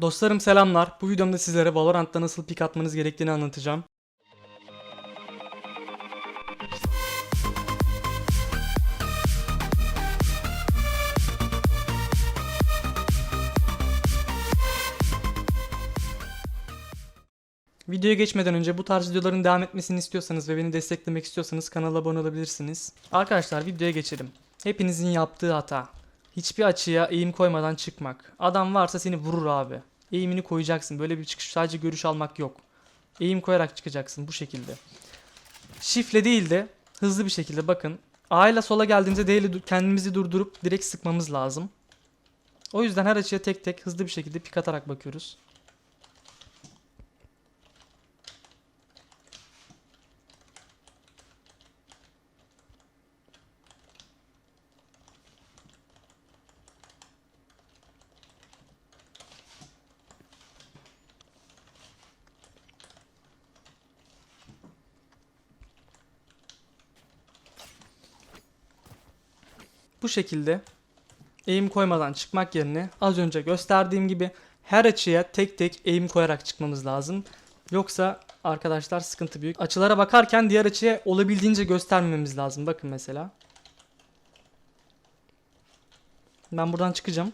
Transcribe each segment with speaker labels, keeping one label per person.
Speaker 1: Dostlarım selamlar. Bu videomda sizlere Valorant'ta nasıl pik atmanız gerektiğini anlatacağım. Videoya geçmeden önce bu tarz videoların devam etmesini istiyorsanız ve beni desteklemek istiyorsanız kanala abone olabilirsiniz. Arkadaşlar videoya geçelim. Hepinizin yaptığı hata. Hiçbir açıya eğim koymadan çıkmak. Adam varsa seni vurur abi. Eğimini koyacaksın. Böyle bir çıkış sadece görüş almak yok. Eğim koyarak çıkacaksın bu şekilde. Şifle değil de hızlı bir şekilde bakın. A ile sola geldiğimizde D ile du- kendimizi durdurup direkt sıkmamız lazım. O yüzden her açıya tek tek hızlı bir şekilde pik atarak bakıyoruz. Bu şekilde eğim koymadan çıkmak yerine az önce gösterdiğim gibi her açıya tek tek eğim koyarak çıkmamız lazım. Yoksa arkadaşlar sıkıntı büyük. Açılara bakarken diğer açıya olabildiğince göstermememiz lazım. Bakın mesela. Ben buradan çıkacağım.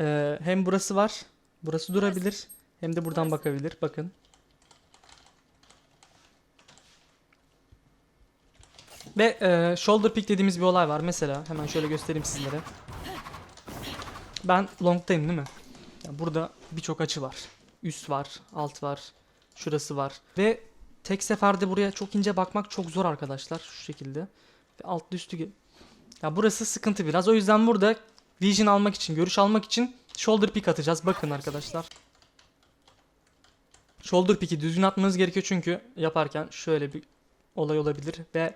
Speaker 1: Ee, hem burası var. Burası durabilir. Hem de buradan bakabilir. Bakın. Ve e, shoulder pick dediğimiz bir olay var. Mesela hemen şöyle göstereyim sizlere. Ben long'tayım değil mi? Ya burada birçok açı var. Üst var, alt var, şurası var. Ve tek seferde buraya çok ince bakmak çok zor arkadaşlar. Şu şekilde. Ve altlı üstü. Ya burası sıkıntı biraz. O yüzden burada vision almak için, görüş almak için shoulder pick atacağız. Bakın arkadaşlar. Shoulder pick'i düzgün atmanız gerekiyor çünkü yaparken şöyle bir olay olabilir ve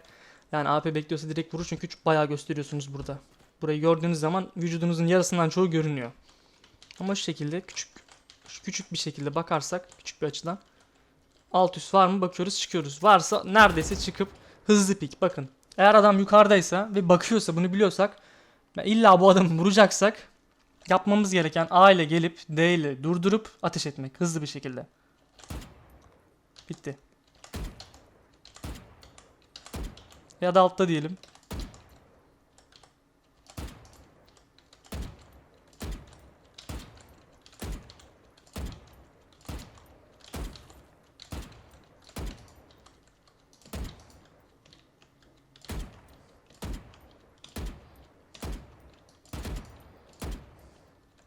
Speaker 1: yani AP bekliyorsa direkt vurur çünkü bayağı gösteriyorsunuz burada. Burayı gördüğünüz zaman vücudunuzun yarısından çoğu görünüyor. Ama şu şekilde küçük küçük bir şekilde bakarsak küçük bir açıdan alt üst var mı bakıyoruz çıkıyoruz. Varsa neredeyse çıkıp hızlı pik bakın. Eğer adam yukarıdaysa ve bakıyorsa bunu biliyorsak illa bu adamı vuracaksak yapmamız gereken A ile gelip D ile durdurup ateş etmek hızlı bir şekilde. Bitti. Ya da altta diyelim.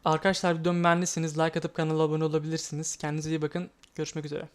Speaker 1: Arkadaşlar videomu beğendiyseniz like atıp kanala abone olabilirsiniz. Kendinize iyi bakın. Görüşmek üzere.